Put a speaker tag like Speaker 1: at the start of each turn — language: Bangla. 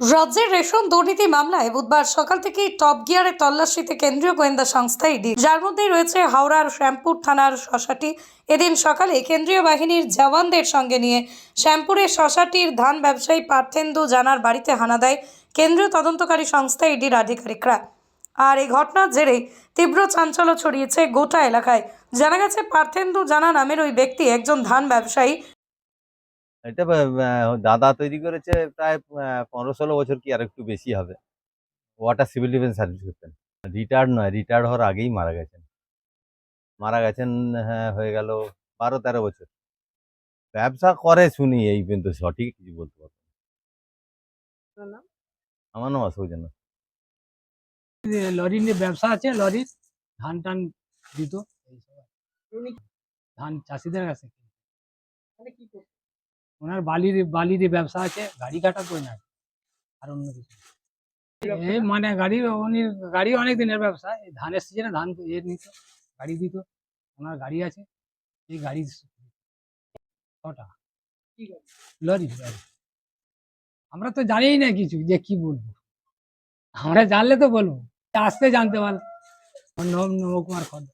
Speaker 1: রাজ্যের রেশন দুর্নীতি মামলায় বুধবার সকাল থেকেই টপ গিয়ারে তল্লাশিতে কেন্দ্রীয় গোয়েন্দা সংস্থা ইডি। যার মধ্যে রয়েছে হাওড়ার শ্যামপুর থানার শশাটি। এদিন সকালে কেন্দ্রীয় বাহিনীর জওয়ানদের সঙ্গে নিয়ে শ্যামপুরের শশাটির ধান ব্যবসায়ী পার্থেন্দু জানার বাড়িতে হানা দেয় কেন্দ্রীয় তদন্তকারী সংস্থা ইডির আধিকারিকরা। আর এই ঘটনার জেরে তীব্র চাঞ্চল্য ছড়িয়েছে গোটা এলাকায়। জানা গেছে, পার্থেন্দু জানা নামের ওই ব্যক্তি একজন ধান ব্যবসায়ী।
Speaker 2: এটা দাদা তৈরি করেছে প্রায় পনেরো ষোলো বছর কি আর একটু বেশি হবে। ওয়াটার সিভিল ডিফেন্স সার্ভিস করতেন। রিটায়ার্ড নয় রিটায়ার্ড হওয়ার আগেই মারা গেছেন। মারা গেছেন হ্যাঁ হয়ে গেল বারো তেরো বছর। ব্যবসা করে শুনি এই পর্যন্ত সঠিক কিছু বলতে পারব না। আমার নাম জানা
Speaker 3: যে লরি নিয়ে ব্যবসা আছে লরির ধান টান দিত ধান চাষিদের কাছে। ওনার বালির বালির ব্যবসা আছে, গাড়ি কাটা তো না আর অন্য কিছু। এই মানে গাড়ির উনি গাড়ি অনেক দিনের ব্যবসা। এই ধানের সিজনে ধান এ নিত, গাড়ি দিত, ওনার গাড়ি আছে। এই গাড়ি ছটা। Lorry lorry. আমরা তো জানিই না কিছু, যে কি বলব। আমরা জানলে তো বলব। আসতে জানতে পারলাম নাম নবকুমার খন্ড